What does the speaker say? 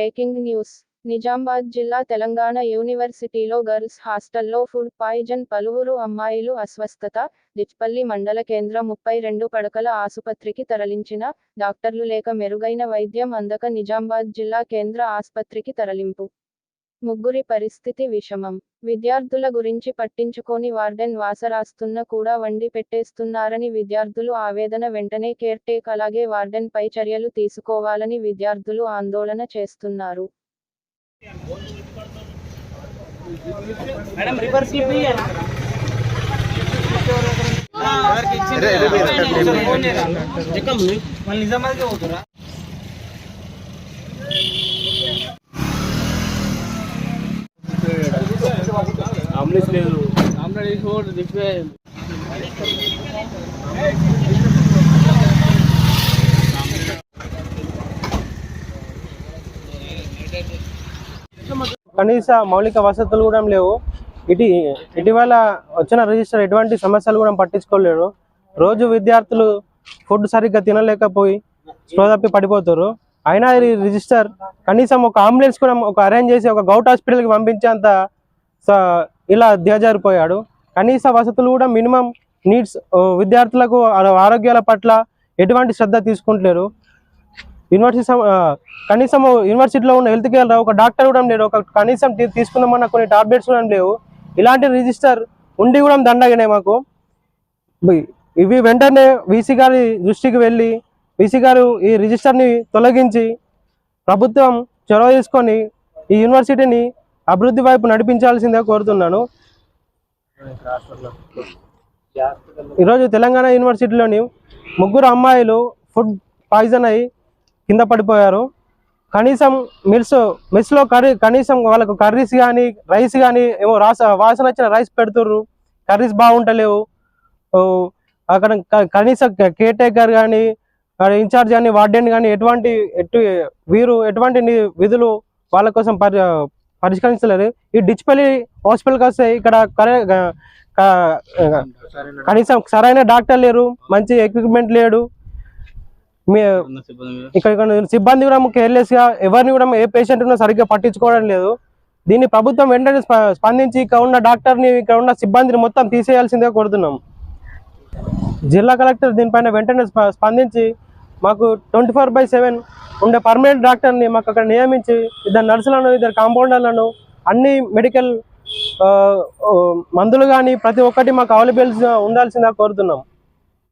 Breaking news. Nizamabad జిల్లా తెలంగాణ యూనివర్సిటీలో girls హాస్టల్లో ఫుడ్ పాయిజన్ పలువురు అమ్మాయిలు అస్వస్థత. దిచ్పల్లి మండల కేంద్ర ముప్పై రెండు పడకల ఆసుపత్రికి తరలించిన డాక్టర్లు లేక మెరుగైన వైద్యం అందక నిజామాబాద్ జిల్లా కేంద్ర ఆస్పత్రికి తరలింపు. ముగ్గురి పరిస్థితి విషమం. విద్యార్థుల గురించి పట్టించుకోని వార్డెన్ వాసరాస్తున్న కూడా వండి పెట్టేస్తున్నారని విద్యార్థులు ఆవేదన వెంటనే కేర్టేక్ అలాగే వార్డెన్ పై చర్యలు తీసుకోవాలని విద్యార్థులు ఆందోళన చేస్తున్నారు. లేదు. కనీస మౌలిక వసతులు కూడా లేవు. ఇటు ఇటీవల వచ్చిన రిజిస్టర్ ఎటువంటి సమస్యలు కూడా పట్టించుకోలేరు. రోజు విద్యార్థులు ఫుడ్ సరిగ్గా తినలేకపోయి స్లోదప్పి పడిపోతారు. అయినా ఈ రిజిస్టర్ కనీసం ఒక అంబులెన్స్ కూడా ఒక అరేంజ్ చేసి ఒక గౌట్ హాస్పిటల్కి పంపించేంత ఇలా దిగజారిపోయాడు కనీస వసతులు కూడా మినిమం నీడ్స్ విద్యార్థులకు ఆరోగ్యాల పట్ల ఎటువంటి శ్రద్ధ తీసుకుంటలేరు. యూనివర్సిటీ కనీసం యూనివర్సిటీలో ఉన్న హెల్త్ కేర్ ఒక డాక్టర్ కూడా లేడు. ఒక కనీసం తీసుకుందామన్న కొన్ని టాబ్లెట్స్ కూడా లేవు. ఇలాంటి రిజిస్టర్ ఉండి కూడా దండగానే మాకు. ఇవి వెంటనే వీసీ గారి దృష్టికి వెళ్ళి వీసీ గారు ఈ రిజిస్టర్ని తొలగించి ప్రభుత్వం చొరవ తీసుకొని ఈ యూనివర్సిటీని అభివృద్ధి వైపు నడిపించాల్సిందే కోరుతున్నాను. ఈరోజు తెలంగాణ యూనివర్సిటీలోని ముగ్గురు అమ్మాయిలు ఫుడ్ పాయిజన్ అయి కింద పడిపోయారు. కనీసం మిల్స్ మిల్స్లో కర్రీ కనీసం వాళ్ళకు కర్రీస్ కానీ రైస్ కానీ ఏమో రాస వాసన వచ్చిన రైస్ పెడుతుర్రు. కర్రీస్ బాగుంటలేవు. అక్కడ కనీస కనీసం కానీ ఇన్ఛార్జ్ కానీ వార్డెన్ కానీ ఎటువంటి ఎటు వీరు ఎటువంటి విధులు వాళ్ళ కోసం పరి పరిష్కరించలేరు ఈ డిచ్పల్లి హాస్పిటల్కి వస్తే ఇక్కడ కనీసం సరైన డాక్టర్ లేరు మంచి ఎక్విప్మెంట్ లేడు. మీ ఇక్కడ సిబ్బంది కూడా కేర్లెస్గా ఎవరిని కూడా ఏ పేషెంట్ కూడా సరిగ్గా పట్టించుకోవడం లేదు. దీన్ని ప్రభుత్వం వెంటనే స్ప- స్పందించి ఇక్కడ ఉన్న డాక్టర్ని ఇక్కడ ఉన్న సిబ్బందిని మొత్తం తీసేయాల్సిందే కోరుతున్నాం. జిల్లా కలెక్టర్ దీనిపైన వెంటనే స్ప- స్పందించి మాకు ట్వంటీ ఫోర్ బై సెవెన్ ఉండే పర్మనెంట్ డాక్టర్ని మాకు అక్కడ నియమించి ఇద్దరు నర్సులను ఇద్దరు కాంపౌండర్లను అన్ని మెడికల్ మందులు కానీ ప్రతి ఒక్కటి మాకు అవైలబిలిటీ ఉండాల్సిందిగా కోరుతున్నాం.